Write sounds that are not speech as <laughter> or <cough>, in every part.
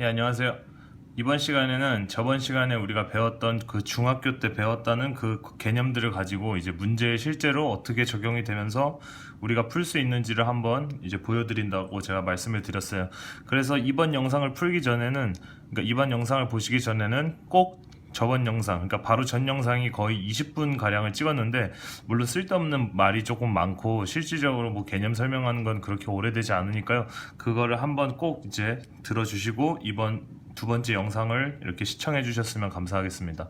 예, 안녕하세요. 이번 시간에는 저번 시간에 우리가 배웠던 그 중학교 때 배웠다는 그 개념들을 가지고 이제 문제에 실제로 어떻게 적용이 되면서 우리가 풀 수 있는지를 한번 이제 보여드린다고 제가 말씀을 드렸어요. 그래서 이번 영상을 풀기 전에는, 그러니까 이번 영상을 보시기 전에는 꼭 저번 영상, 그러니까 바로 전 영상이 거의 20분 가량을 찍었는데 물론 쓸데없는 말이 조금 많고 실질적으로 뭐 개념 설명하는 건 그렇게 오래되지 않으니까요. 그거를 한번 꼭 이제 들어주시고 이번 두 번째 영상을 이렇게 시청해 주셨으면 감사하겠습니다.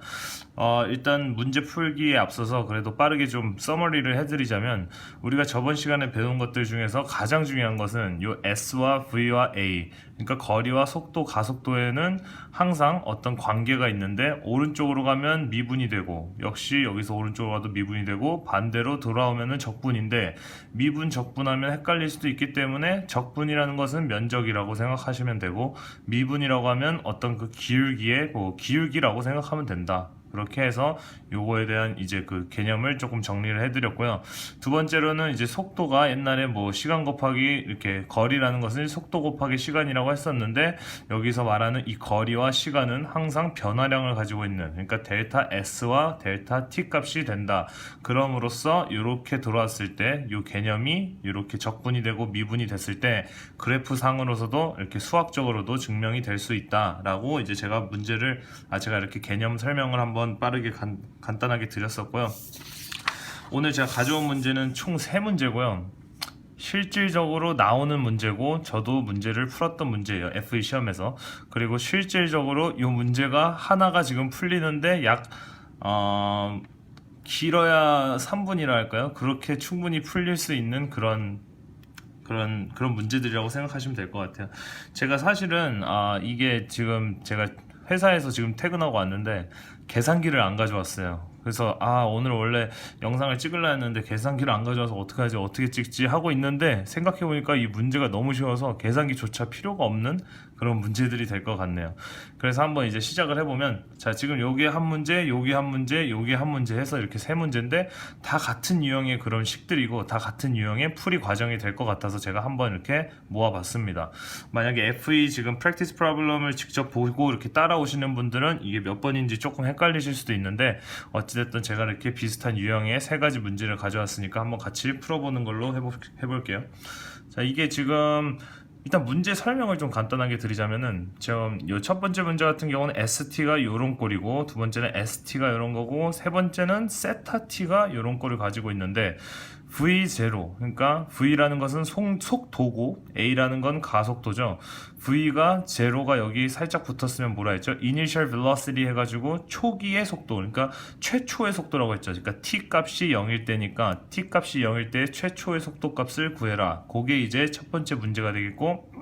어, 일단 문제 풀기에 앞서서 그래도 빠르게 좀 서머리를 해드리자면 우리가 저번 시간에 배운 것들 중에서 가장 중요한 것은 요 S와 V와 A 그러니까 거리와 속도, 가속도에는 항상 어떤 관계가 있는데 오른쪽으로 가면 미분이 되고 역시 여기서 오른쪽으로 가도 미분이 되고 반대로 돌아오면은 적분인데 미분 적분하면 헷갈릴 수도 있기 때문에 적분이라는 것은 면적이라고 생각하시면 되고 미분이라고 하면 어떤 그 기울기의 뭐 기울기라고 생각하면 된다. 그렇게 해서 요거에 대한 이제 그 개념을 조금 정리를 해드렸고요. 두 번째로는 이제 속도가 옛날에 뭐 시간 곱하기 이렇게 거리라는 것은 속도 곱하기 시간이라고 했었는데 여기서 말하는 이 거리와 시간은 항상 변화량을 가지고 있는 그러니까 델타 S와 델타 T 값이 된다. 그럼으로써 이렇게 돌아왔을 때이 개념이 이렇게 적분이 되고 미분이 됐을 때 그래프 상으로서도 이렇게 수학적으로도 증명이 될 수 있다라고 이제 제가 문제를 아 제가 이렇게 개념 설명을 한번 빠르게 간, 간단하게 드렸었고요. 오늘 제가 가져온 문제는 총세 문제고요. 실질적으로 나오는 문제고 저도 문제를 풀었던 문제예요. FE 시험에서. 그리고 실질적으로 이 문제가 하나가 지금 풀리는데 약 어, 길어야 3분이라 할까요? 그렇게 충분히 풀릴 수 있는 그런 그런 그런 문제들이라고 생각하시면 될 것 같아요. 제가 사실은 아 이게 지금 제가 회사에서 지금 퇴근하고 왔는데 계산기를 안 가져왔어요. 그래서 아 오늘 원래 영상을 찍으려 했는데 계산기를 안 가져와서 어떻게 하지 어떻게 찍지 하고 있는데 생각해 보니까 이 문제가 너무 쉬워서 계산기조차 필요가 없는 그런 문제들이 될 것 같네요. 그래서 한번 이제 시작을 해보면 자 지금 여기에 한 문제, 여기 한 문제, 여기 한 문제 해서 이렇게 세 문제인데 다 같은 유형의 그런 식들이고 다 같은 유형의 풀이 과정이 될 것 같아서 제가 한번 이렇게 모아봤습니다. 만약에 FE 지금 practice problem을 직접 보고 이렇게 따라오시는 분들은 이게 몇 번인지 조금 헷갈리실 수도 있는데 어찌됐든 제가 이렇게 비슷한 유형의 세 가지 문제를 가져왔으니까 한번 같이 풀어보는 걸로 해보, 해볼게요. 자 이게 지금 일단 문제 설명을 좀 간단하게 드리자면은 지금 요 첫 번째 문제 같은 경우는 ST가 요런 꼴이고 두 번째는 ST가 요런 거고 세 번째는 세타 T가 요런 꼴을 가지고 있는데 V0 그러니까 V라는 것은 속, 속도고 A라는 건 가속도죠. V가 제로가 여기 살짝 붙었으면 뭐라 했죠? Initial Velocity 해가지고 초기의 속도 그러니까 최초의 속도라고 했죠. 그러니까 T 값이 0일 때니까 T 값이 0일 때 최초의 속도 값을 구해라. 그게 이제 첫 번째 문제가 되겠고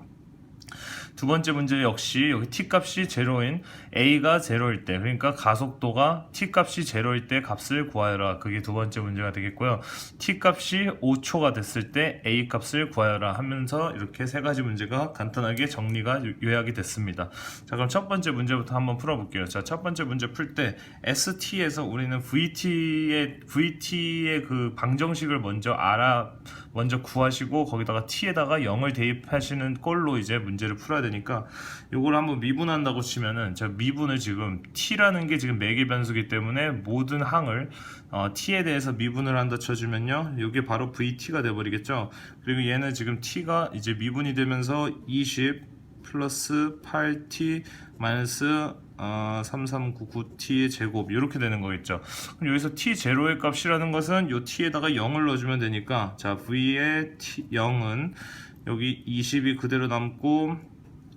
두 번째 문제 역시 여기 t 값이 제로인 a가 제로일 때 그러니까 가속도가 t 값이 제로일 때 값을 구하여라. 그게 두 번째 문제가 되겠고요. T 값이 5초가 됐을 때 a 값을 구하여라 하면서 이렇게 세 가지 문제가 간단하게 정리가 요약이 됐습니다. 자 그럼 첫 번째 문제부터 한번 풀어볼게요. 자 첫 번째 문제 풀 때 st에서 우리는 vt의 vt의 그 방정식을 먼저 알아 먼저 구하시고 거기다가 t에다가 0을 대입하시는 꼴로 이제 문제를 풀어야 되니까 요걸 한번 미분한다고 치면은 제가 미분을 지금 t라는 게 지금 매개 변수기 때문에 모든 항을 어, t에 대해서 미분을 한다 쳐주면요. 이게 바로 vt가 돼버리겠죠. 그리고 얘는 지금 t가 이제 미분이 되면서 20 플러스 8t 마이너스 어, 3399t의 제곱 이렇게 되는 거겠죠. 그럼 여기서 t 제로의 값이라는 것은 요 t에다가 0을 넣어주면 되니까 자 v의 t 0은 여기 20이 그대로 남고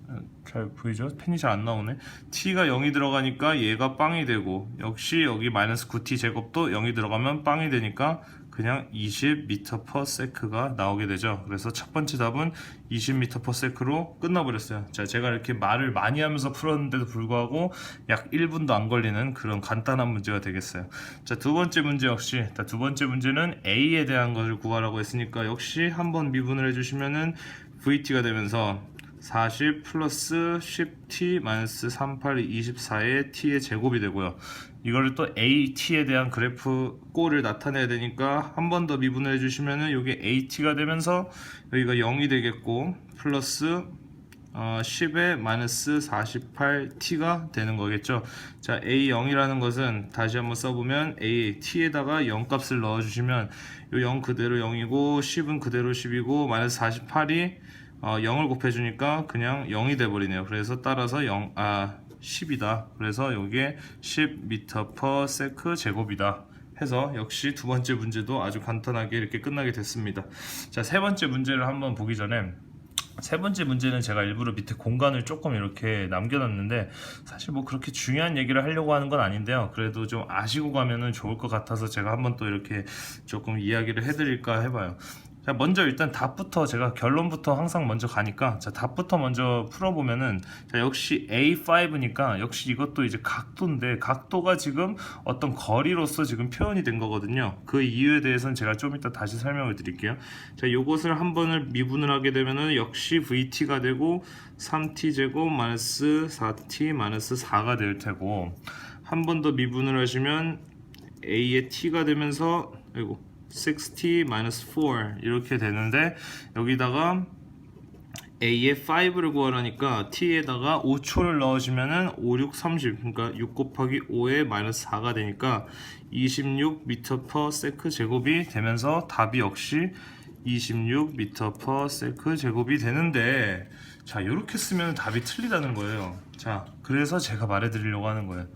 어, 잘 보이죠? 펜이 잘 안 나오네. t가 0이 들어가니까 얘가 빵이 되고 역시 여기 마이너스 9t 제곱도 0이 들어가면 빵이 되니까 그냥 20m per sec가 나오게 되죠. 그래서 첫 번째 답은 20m per sec로 끝나버렸어요. 자, 제가 이렇게 말을 많이 하면서 풀었는데도 불구하고 약 1분도 안 걸리는 그런 간단한 문제가 되겠어요. 자, 두 번째 문제 역시 자, 두 번째 문제는 A에 대한 것을 구하라고 했으니까 역시 한번 미분을 해주시면은 VT가 되면서 40 플러스 10t 마이너스 38 24의 t의 제곱이 되고요. 이거를 또 at에 대한 그래프 꼴을 나타내야 되니까 한 번 더 미분을 해주시면은 이게 at가 되면서 여기가 0이 되겠고 플러스 어, 10에 마이너스 48t가 되는 거겠죠. 자, a0이라는 것은 다시 한번 써보면 a t에다가 0 값을 넣어주시면 요0 그대로 0이고 10은 그대로 10이고 마이너스 48이 어, 0을 곱해주니까 그냥 0이 돼버리네요. 그래서 따라서 0, 아 10이다. 그래서 여기에 10m per sec 제곱이다. 해서 역시 두 번째 문제도 아주 간단하게 이렇게 끝나게 됐습니다. 자, 세 번째 문제를 한번 보기 전에 세 번째 문제는 제가 일부러 밑에 공간을 조금 이렇게 남겨놨는데 사실 뭐 그렇게 중요한 얘기를 하려고 하는 건 아닌데요. 그래도 좀 아시고 가면은 좋을 것 같아서 제가 한번 또 이렇게 조금 이야기를 해드릴까 해봐요. 자, 먼저 일단 답부터 제가 결론부터 항상 먼저 가니까 자, 답부터 먼저 풀어보면은 자, 역시 A5니까 역시 이것도 이제 각도인데 각도가 지금 어떤 거리로서 지금 표현이 된 거거든요. 그 이유에 대해서는 제가 좀 이따 다시 설명을 드릴게요. 자, 요것을 한 번을 미분을 하게 되면은 역시 VT가 되고 3T 제곱 마이너스 4T 마이너스 4가 될 테고 한 번 더 미분을 하시면 A의 T가 되면서 아이고 6t 4 이렇게 되는데 여기다가 a의 5를 구하라니까 t에다가 5초를 넣으시면은 5, 6, 30 그러니까 6 곱하기 5에 마이너스 4가 되니까 26m per sec 제곱이 되면서 답이 역시 26m per sec 제곱이 되는데 자 이렇게 쓰면 답이 틀리다는 거예요. 자 그래서 제가 말해드리려고 하는 거예요.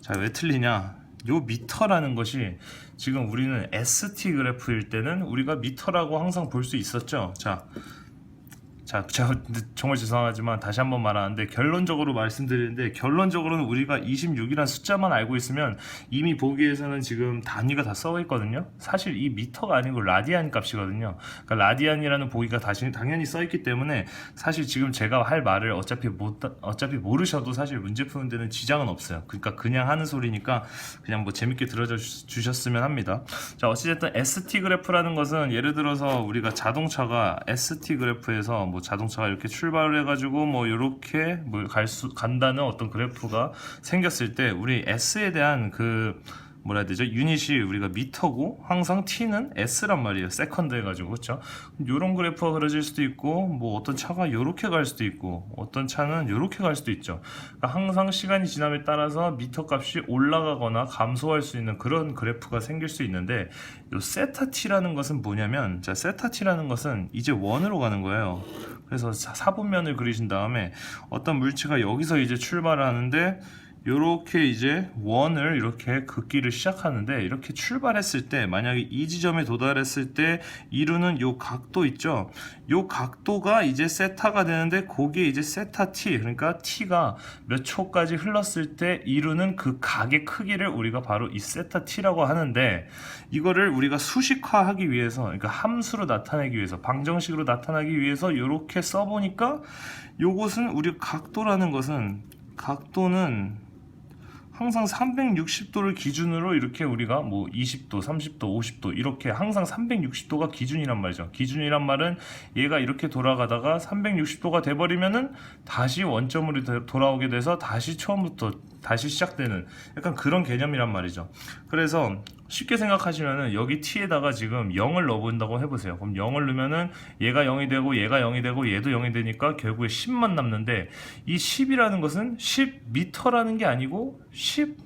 자 왜 틀리냐 요 미터라는 것이 지금 우리는 ST 그래프일 때는 우리가 미터라고 항상 볼 수 있었죠. 자, 자, <laughs> 정말 죄송하지만 다시 한번 말하는데 결론적으로 말씀드리는데 결론적으로는 우리가 26이라는 숫자만 알고 있으면 이미 보기에서는 지금 단위가 다 써 있거든요. 사실 이 미터가 아니고 라디안 값이거든요. 그러니까 라디안이라는 보기가 다시 당연히 써 있기 때문에 사실 지금 제가 할 말을 어차피 못 어차피 모르셔도 사실 문제 푸는 데는 지장은 없어요. 그러니까 그냥 하는 소리니까 그냥 뭐 재밌게 들어줘 주셨으면 합니다. 자, 어찌됐든 ST 그래프라는 것은 예를 들어서 우리가 자동차가 ST 그래프에서 뭐 자동차가 이렇게 출발을 해가지고 뭐 이렇게 뭐 갈 수 간다는 어떤 그래프가 생겼을 때 우리 S에 대한 그 뭐라 해야 되죠? 유닛이 우리가 미터고 항상 T는 S란 말이에요. 세컨드 해가지고 그렇죠? 이런 그래프가 그려질 수도 있고 뭐 어떤 차가 이렇게 갈 수도 있고 어떤 차는 이렇게 갈 수도 있죠. 그러니까 항상 시간이 지남에 따라서 미터 값이 올라가거나 감소할 수 있는 그런 그래프가 생길 수 있는데 이 세타 T라는 것은 뭐냐면 자 세타 T라는 것은 이제 원으로 가는 거예요. 그래서 사- 사분면을 그리신 다음에 어떤 물체가 여기서 이제 출발을 하는데 요렇게 이제 원을 이렇게 긋기를 시작하는데 이렇게 출발했을 때 만약에 이 지점에 도달했을 때 이루는 요 각도 있죠? 요 각도가 이제 세타가 되는데 거기에 이제 세타 t 그러니까 t가 몇 초까지 흘렀을 때 이루는 그 각의 크기를 우리가 바로 이 세타 t라고 하는데 이거를 우리가 수식화하기 위해서 그러니까 함수로 나타내기 위해서 방정식으로 나타나기 위해서 이렇게 써보니까 요것은 우리 각도라는 것은 각도는 항상 360도를 기준으로 이렇게 우리가 뭐 20도, 30도, 50도 이렇게 항상 360도가 기준이란 말이죠. 기준이란 말은 얘가 이렇게 돌아가다가 360도가 돼버리면은 다시 원점으로 되- 돌아오게 돼서 다시 처음부터 다시 시작되는 약간 그런 개념이란 말이죠. 그래서 쉽게 생각하시면은 여기 t에다가 지금 0을 넣어본다고 해보세요. 그럼 0을 넣으면은 얘가 0이 되고 얘가 0이 되고 얘도 0이 되니까 결국에 10만 남는데 이 10이라는 것은 10m라는 게 아니고 10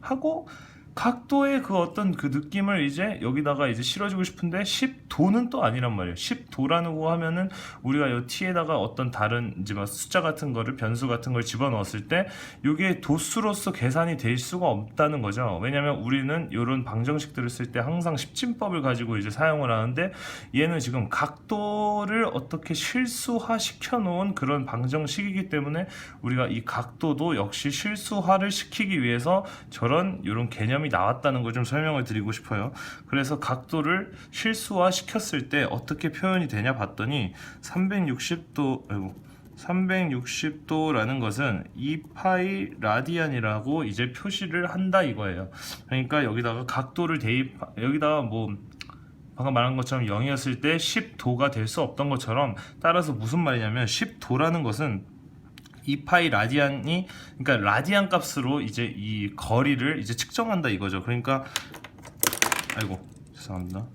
하고 각도의 그 어떤 그 느낌을 이제 여기다가 이제 실어주고 싶은데 10도는 또 아니란 말이에요. 10도라는 거 하면은 우리가 이 t에다가 어떤 다른 이제 막 숫자 같은 거를 변수 같은 걸 집어넣었을 때 이게 도수로서 계산이 될 수가 없다는 거죠. 왜냐면 우리는 이런 방정식들을 쓸 때 항상 십진법을 가지고 이제 사용을 하는데 얘는 지금 각도를 어떻게 실수화 시켜 놓은 그런 방정식이기 때문에 우리가 이 각도도 역시 실수화를 시키기 위해서 저런 이런 개념이 나왔다는 걸 좀 설명을 드리고 싶어요. 그래서 각도를 실수화 시켰을 때 어떻게 표현이 되냐 봤더니 360도 아이고 360도라는 것은 2파이 라디안이라고 이제 표시를 한다 이거예요. 그러니까 여기다가 각도를 대입 여기다가 뭐 방금 말한 것처럼 0이었을 때 10도가 될 수 없던 것처럼 따라서 무슨 말이냐면 10도라는 것은 2파이 라디안이 그러니까 라디안 값으로 이제 이 거리를 이제 측정한다 이거죠. 그러니까 아이고 죄송합니다.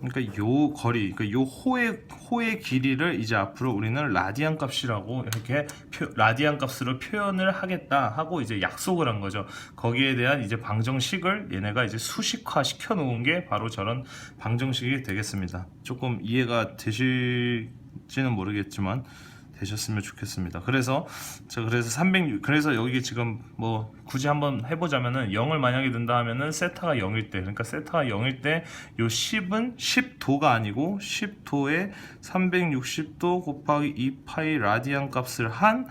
그러니까 요 거리, 그러니까 요 호의 호의 길이를 이제 앞으로 우리는 라디안 값이라고 이렇게 표, 라디안 값으로 표현을 하겠다 하고 이제 약속을 한 거죠. 거기에 대한 이제 방정식을 얘네가 이제 수식화 시켜 놓은 게 바로 저런 방정식이 되겠습니다. 조금 이해가 되실지는 모르겠지만 되셨으면 좋겠습니다. 그래서 저 그래서 306 그래서 여기 지금 뭐 굳이 한번 해보자면은 0을 만약에 든다 하면은 세타가 0일 때 그러니까 세타가 0일 때 요 10은 10도가 아니고 10도에 360도 곱하기 2파이 라디안 값을 한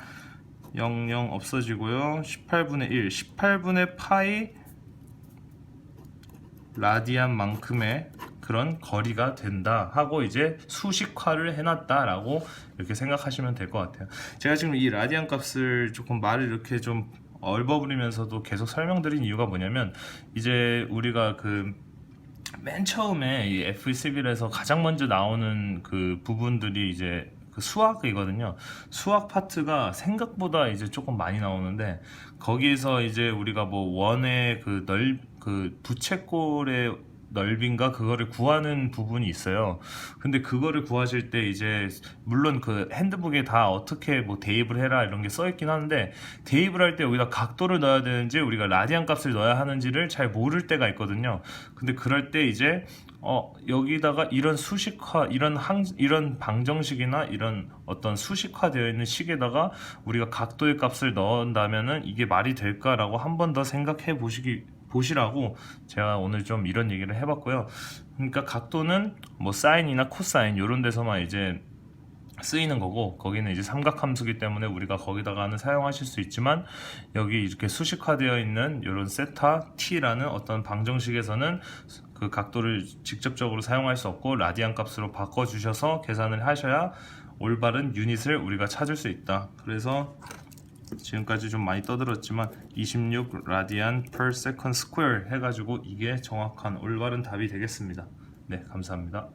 00 없어지고요. 18분의 1, 18분의 파이 라디안만큼의 그런 거리가 된다 하고 이제 수식화를 해놨다라고 이렇게 생각하시면 될 것 같아요. 제가 지금 이 라디안 값을 조금 말을 이렇게 좀 얼버무리면서도 계속 설명드린 이유가 뭐냐면 이제 우리가 그 맨 처음에 이 F11에서 가장 먼저 나오는 그 부분들이 이제 그 수학이거든요. 수학 파트가 생각보다 이제 조금 많이 나오는데 거기에서 이제 우리가 뭐 원의 그 넓 그 부채꼴의 넓이인가 그거를 구하는 부분이 있어요. 근데 그거를 구하실 때 이제 물론 그 핸드북에 다 어떻게 뭐 대입을 해라 이런 게 써 있긴 하는데 대입을 할 때 여기다 각도를 넣어야 되는지 우리가 라디안 값을 넣어야 하는지를 잘 모를 때가 있거든요. 근데 그럴 때 이제 어 여기다가 이런 수식화 이런 항 이런 방정식이나 이런 어떤 수식화되어 있는 식에다가 우리가 각도의 값을 넣은다면은 이게 말이 될까라고 한 번 더 생각해 보시기 보시라고 제가 오늘 좀 이런 얘기를 해봤고요. 그러니까 각도는 뭐 사인이나 코사인 이런 데서만 이제 쓰이는 거고 거기는 이제 삼각 함수기 때문에 우리가 거기다가는 사용하실 수 있지만 여기 이렇게 수식화되어 있는 이런 세타 t라는 어떤 방정식에서는 그 각도를 직접적으로 사용할 수 없고 라디안 값으로 바꿔 주셔서 계산을 하셔야 올바른 유닛을 우리가 찾을 수 있다. 그래서 지금까지 좀 많이 떠들었지만 26 라디안 per second square 해가지고 이게 정확한 올바른 답이 되겠습니다. 네, 감사합니다.